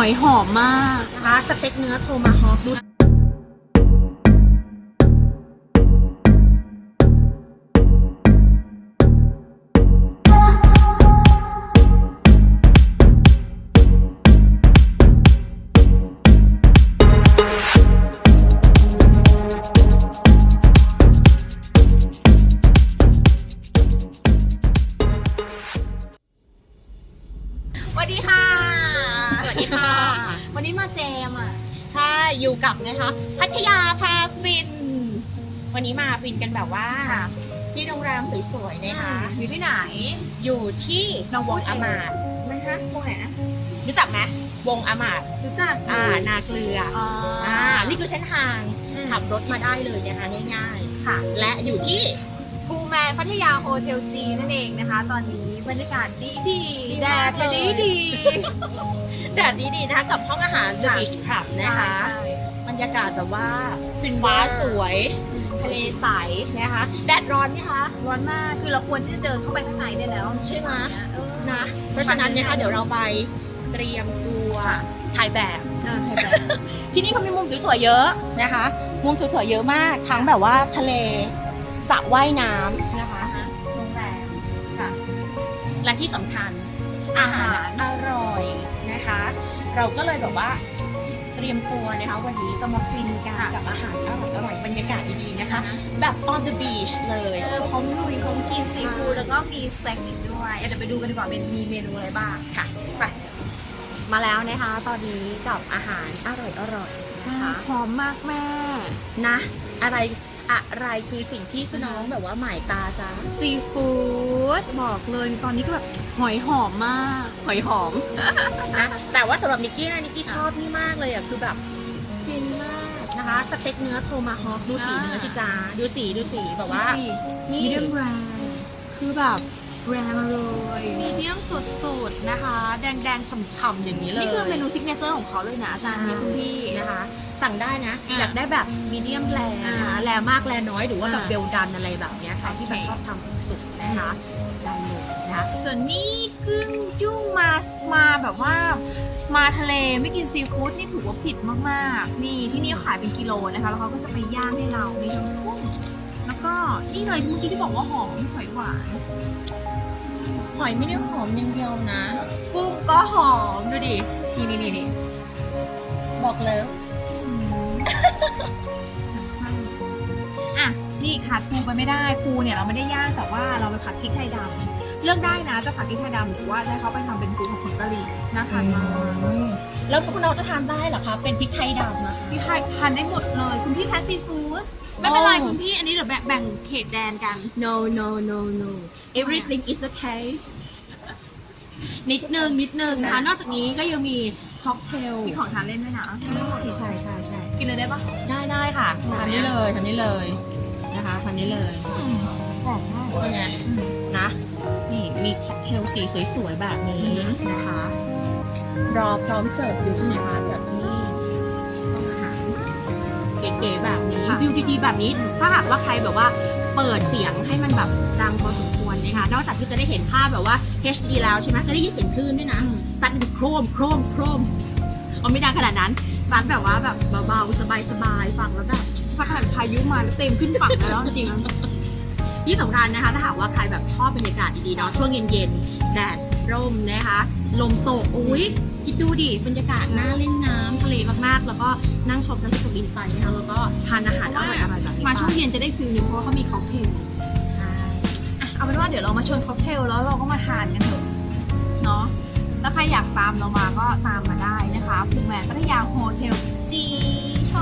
อยหอมมากนะคะสเต็กเนื้อโทมาฮอกดู อยู่กับนะคะพัทยาพาฟิน วันนี้มาฟินกันแบบว่าค่ะที่โรงแรมสวยๆนะคะอยู่ที่ไหน อยู่ที่น้องวงอามาดนะคะตรงไหนนะรู้จักไหมวงอามาดรู้จักอ่านาเกลืออ๋ออ่านี่คือเส้นทางอืมขับรถมาได้เลยนะคะง่ายค่ะๆและอยู่ที่ภูแมนพัทยาโฮเทลจีนั่นเองนะคะ ตอนนี้บรรยากาศดีดีๆแดดก็ดีดี แดดดีๆนะคะกับห้องอาหาร The ค่ะ Beach Club ๆนะคะใช่บรรยากาศแบบว่าฟินว้าสวย ทะเลใสนะคะ แดดร้อนไหมคะ ร้อนมาก คือเราควรที่จะเดินเข้าไปข้างในได้แล้ว ใช่ไหมเออนะ เพราะฉะนั้นเนี่ยค่ะเดี๋ยวเราไปเตรียมตัวถ่ายแบบอ่าไทยแบบที่นี่เขามีมุมสวยๆเยอะนะคะ มุมสวยๆเยอะมาก ทั้งแบบว่าทะเลสระว่ายน้ำนะคะโรงแรมค่ะและที่สำคัญอาหารอร่อยนะคะ เราก็เลยแบบว่าเตรียมตัวนะคะวันนี้จะมาฟินกันกับอาหารอร่อยอร่อยๆบรรยากาศดีๆนะคะ แบบ on the beach เลยเออพร้อมลุยพร้อมกินซีฟู้ดแล้วก็มีสเต็กอีกด้วยเดี๋ยวไปดูกันดีกว่าเป็นมีเมนูอะไรบ้างค่ะไปมาแล้วนะคะ ตอนนี้กับอาหารอร่อยอร่อยๆนะคะหอมมากแม่นะ อะไร อะไรคือสิ่งที่คุณน้องแบบว่าหมายตาจ้าซีฟู้ดบอกเลยตอนนี้ก็แบบหอยหอมมาก หอยหอมนะแต่ว่าสำหรับนิกกี้นะนิกกี้ชอบนี่มากเลยอะคือแบบฟินมากนะคะสเต็กเนื้อโทมาฮอคดูสีอ่าเนื้อสิจ้าดูสีดูสีแบบว่านี่มีเดียมแรคือแบบแรมาเลยมีเดียมสุดๆนะคะ แดงๆฉ่ำๆอย่างนี้เลย นี่คือเมนูซิกเนเจอร์ของเขาเลยนะอาจารย์นี้คุณพี่นะคะ สั่งได้นะ อะอยากได้แบบมีเดียมแรนะคะอ่าแรมากแรน้อยหรือว่าแบบอ่าเบลดันอะไรแบบเนี้ยค่ะโอเคที่แบบชอบทำสุดๆนะคะได้เลยนะคะส่วนนี้กึ้งจุ้งมา มาแบบว่า มาทะเลไม่กินซีฟู้ดนี่ถือว่าผิดมากๆ นี่ที่นี่เขาขายเป็นกิโลนะคะ แล้วเขาก็จะไปย่างให้เรามีทั้งกุ้งแล้วก็นี่เลยเมื่อกี้ที่บอกว่าหอมหอยหวานหอยไม่ได้หอมอย่างเดียวนะ กุ้งก็หอมดูดิ นี่นี่นี่นี่บอกเลย นี่ขาดปูไปไม่ได้ปูเนี่ยเราไม่ได้ย่างแต่ว่าเราไปผัดพริกไทยดำเลือกได้นะจะผัดพริกไทยดำหรือว่าจะให้เขาไปทำเป็นปูของผงกะหรี่น่าทานมากแล้วคุณน้องจะทานได้เหรอคะเป็นพริกไทยดำอะพี่ไทยทานได้หมดเลย คุณพี่ทานซีฟู้ดไม่เป็นไรอ๋อคุณพี่อันนี้เดี๋ยวแบ่งแบ่งเขตแดนกัน no no no no everything is okay นิดนึงนิดนึงนะคะ นอกจากนี้ก็ยังมีค็อกเทลมีของทานเล่นด้วยนะ ใช่ใช่ใช่ใช่กินเลยได้ปะได้ได้ค่ะทานได้เลยทานได้เลย นะคะทานได้เลยหอมมากเป็นไงนะ นี่มีค็อกเทลสีสวยๆแบบนี้อือฮึนะคะ รอพร้อมเสิร์ฟอยู่ที่ร้านแบบนี้ห้องอาหารเก๋ๆแบบนี้วิวดีๆแบบนี้ ถ้าหากว่าใครแบบว่าเปิดเสียงให้มันแบบดังพอสมควรนะคะนอกจากที่จะได้เห็นภาพแบบว่า HD แล้วใช่ไหมจะได้ยินเสียงคลื่นด้วยนะซัดเป็นโครมโครมโครมเอาไม่ดังขนาดนั้นซัดแบบว่าแบบเบาๆสบายๆฟังแล้วแบบ ถ้าขนาดพายุมาเต็มขึ้นฝั่งแล้วจริงที่สำคัญนะคะถ้าหากว่าใครแบบชอบบรรยากาศดีๆเนาะช่วงเย็นๆแดดร่มนะคะ ลมตกอุ้ยคิดดูดิบรรยากาศน่าเล่นน้ำทะเลมากๆ แล้วก็นั่งชมทะเลตกดินไปนะคะแล้วก็ทานอาหารอร่อยๆแบบนี้มาช่วงเย็นจะได้ฟิลนึงเพราะว่าเขามีค็อกเทลใช่อะเอาเป็นว่าเดี๋ยวเรามาชวนค็อกเทลแล้วเราก็มาทานกันเถอะเนาะถ้าใครอยากตามเรามาก็ตามมาได้นะคะภูแมนพัทยาโฮเทลจีช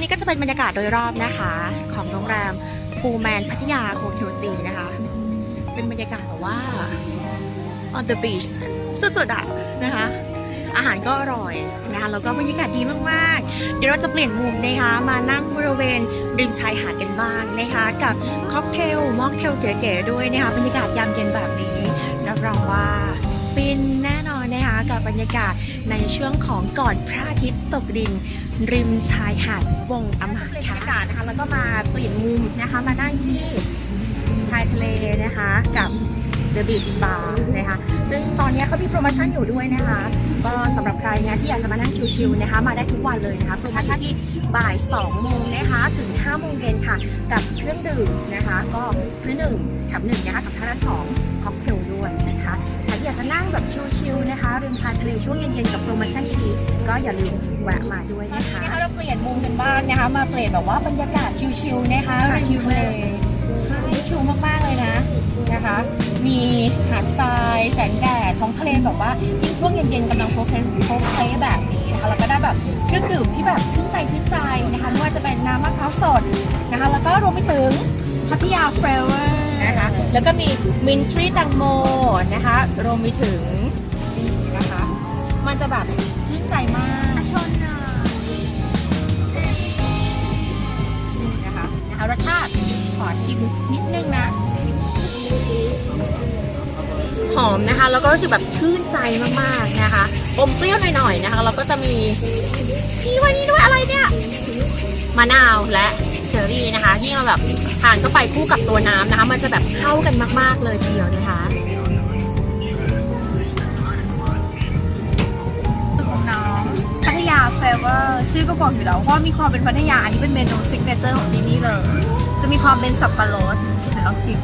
นี่ก็จะเป็นบรรยากาศโดยรอบนะคะ ของโรงแรมฟูแมนพัทยาโฮเทลจีนะคะ เป็นบรรยากาศแบบว่า on the beach สุดๆอะนะคะ อาหารก็อร่อยนะคะแล้วก็บรรยากาศดีมากๆ เดี๋ยวเราจะเปลี่ยนมุมนะคะ มานั่งบริเวณริมชายหาดกันบ้างนะคะ กับค็อกเทลม็อกเทลเก๋ๆด้วยนะคะบรรยากาศยามเย็นแบบนี้รับรองว่าฟิน นะคะกับบรรยากาศในช่วงของก่อนพระอาทิตย์ตกดิน ริมชายหาดวงอมาตย์ค่ะบรรยากาศนะคะแล้วก็มาเปลี่ยนมุมนะคะมานั่งที่ชายทะเลนะคะกับ The Beach Bar นะคะ ซึ่งตอนนี้เขามีโปรโมชั่นอยู่ด้วยนะคะ ก็สำหรับใครเนี่ยที่อยากจะมานั่งชิลๆนะคะ มาได้ทุกวันเลยนะคะ โปรโมชั่นที่บ่าย2โมงนะคะ ถึง5โมงเย็นค่ะ กับเครื่องดื่มนะคะ ก็ซื้อ1แถม1นะคะกับทางด้านของค็อกเทลด้วยนะคะ อยากจะนั่งแบบชิลๆนะคะริมชายทะเลช่วงเย็นๆกับโปรโมชั่นดีๆก็อย่าลืมแวะมาด้วยนะคะนะคะเราเปลี่ยนมุมกันบ้างนะคะ มาเปลี่ยนแบบว่าบรรยากาศชิลๆนะคะริมทะเลใช่ชิลมากๆเลยนะนะคะ มีหาดทรายแสงแดดท้องทะเลแบบว่ายิ่งช่วงเย็นๆกำลังโฟล์เพลโฟล์เพลแบบนี้นะคะแล้วก็ได้แบบเครื่องดื่มที่แบบชื่นใจชื่นใจนะคะไม่ว่าจะเป็นน้ำมะพร้าวสดนะคะ แล้วก็รวมไปถึงพัทยาเฟรเวอร์ นะคะ แล้วก็มีมินทรีตังโมนะคะรวมไปถึงนะคะ มันจะแบบชื่นใจมากชนนะคะนะคะรสชาติขอชิมนิดนึงนะหอมนะคะ แล้วก็รู้สึกแบบชื่นใจมากๆนะคะอมเปรี้ยวหน่อยๆนะคะ แล้วก็จะมีนี่ว้นี่ด้วยอะไรเนี่ยมะนาวและเชอร์รี่นะคะ ยิ่งเราแบบ ทานเข้าไปคู่กับตัวน้ำนะคะ มันจะแบบเข้ากันมาก ๆ เลยทีเดียวนะคะตึกของนองพัทยาเฟเวอร์ชื่อก็บอกอยู่แล้วว่ามีความเป็นพัทยา อันนี้เป็นเมนูซิกเนเจอร์ของที่นี่เลย จะมีความเป็นสับปะรดเดี๋ยวลองชิม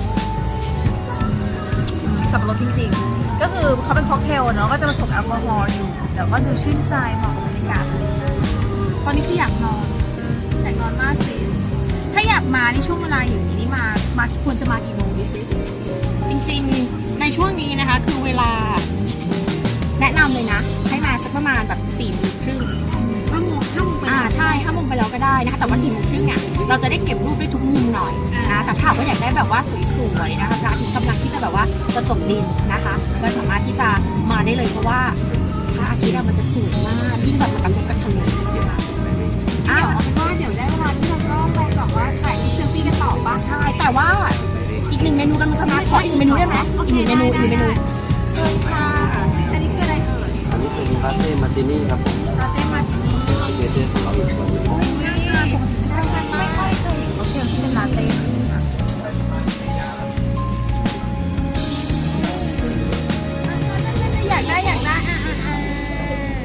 อืมสับปะรดจริงๆ ก็คือเขาเป็นค็อกเทลเนาะก็จะผสมแอลกอฮอล์อยู่แต่ก็ดูชื่นใจเหมาะกับบรรยากาศตอนนี้คืออยากนอนอยากนอนมากสิ ถ้าอยากมาในช่วงเวลาอย่างนี้นี่มามาควรจะมากี่โมงดิซิสจริงๆในช่วงนี้นะคะ คือเวลา แนะนำเลยนะ ให้มาสักประมาณแบบสี่โมงครึ่งห้าโมงห้าโมงไปอ่าใช่ห้าโมงไปแล้วก็ได้นะคะแต่ว่าสี่โมงครึ่งเนี่ยเราจะได้เก็บรูปได้ทุกมุมหน่อยนะแต่ถ้าหากว่าอยากได้แบบว่าสวยๆนะคะพระอาทิตย์กำลังที่จะแบบว่าจะตกดินนะคะ ก็สามารถที่จะมาได้เลยเพราะว่าพระอาทิตย์อะมันจะสวยมากยิ่งแบบมากระทบกับทะเลนะคะเดี๋ยวเอาเป็นว่าเดี๋ยวไต่อปะใช่แต่ว่าอีกหนึ่งเมนูกันมันจะมาขออีกเมนูได้ไหมอีกหนึ่งเมนูอีกหนึ่งเมนูเชิญค่ะอันนี้คืออะไรเอ่ยอันนี้เป็นลาเต้มาร์ตินี่ครับผมลาเต้มาทีนี้ซิกเนเจอร์ของเราอีกส่วนหนึ่งไม่ค่อยเคยเห็นค็อเทลที่เป็นลาเต้อยากได้อยากได้อะอะอะ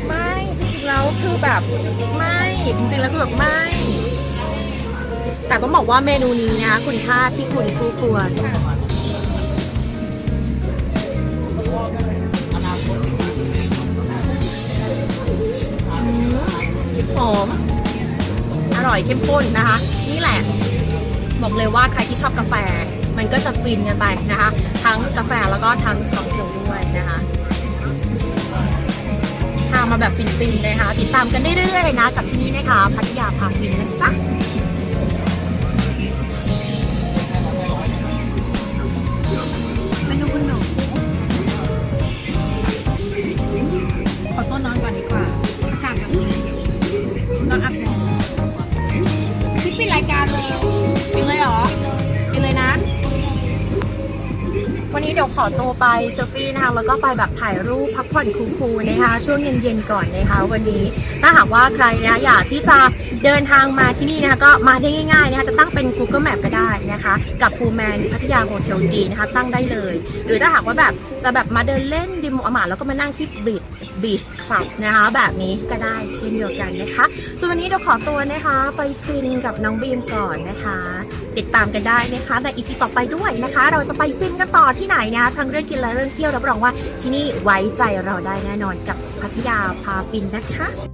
ไม่จริงๆแล้วคือแบบไม่จริงๆแล้วคือแบบไม่ แต่ต้องบอกว่าเมนูนี้นะคะคุณค่าที่คุณคู่ควรหอมอร่อยเข้มข้นนะคะ นี่แหละ บอกเลยว่าใครที่ชอบกาแฟ มันก็จะฟินกันไปนะคะ ทั้งกาแฟแล้วก็ทั้งค็อกเทลด้วยนะคะพามาแบบฟินๆเลยค่ะติดตามกันได้เรื่อยๆนะกับที่นี่นะคะ พัทยาพาฟินนะจ๊ะ ปิดเลยเหรอปิดเลยนะ วันนี้เดี๋ยวขอตัวไปเซลฟี่นะคะ แล้วก็ไปแบบถ่ายรูปพักผ่อนคูลๆนะคะ ช่วงเย็นๆก่อนนะคะ วันนี้ ถ้าหากว่าใครนะอยากที่จะเดินทางมาที่นี่นะคะ ก็มาได้ง่ายๆนะคะ จะตั้งเป็น Google Map ก็ได้นะคะ กับภูแมนพัทยาโฮเทลจีนะคะ ตั้งได้เลย หรือถ้าหากว่าแบบจะแบบมาเดินเล่นริมอมาแล้วก็มานั่งที่บีช บีชคลับนะคะ แบบนี้ก็ได้เช่นเดียวกันนะคะ ส่วนวันนี้เดี๋ยวขอตัวนะคะ ไปฟินกับน้องบีมก่อนนะคะ ติดตามกันได้นะคะในอีพีต่อไปด้วยนะคะ เราจะไปฟินกันต่อที่ไหนนะคะทั้งเรื่องกินและเรื่องเที่ยวรับรองว่าที่นี่ไว้ใจเราได้แน่นอนกับพัทยาพาฟินนะคะ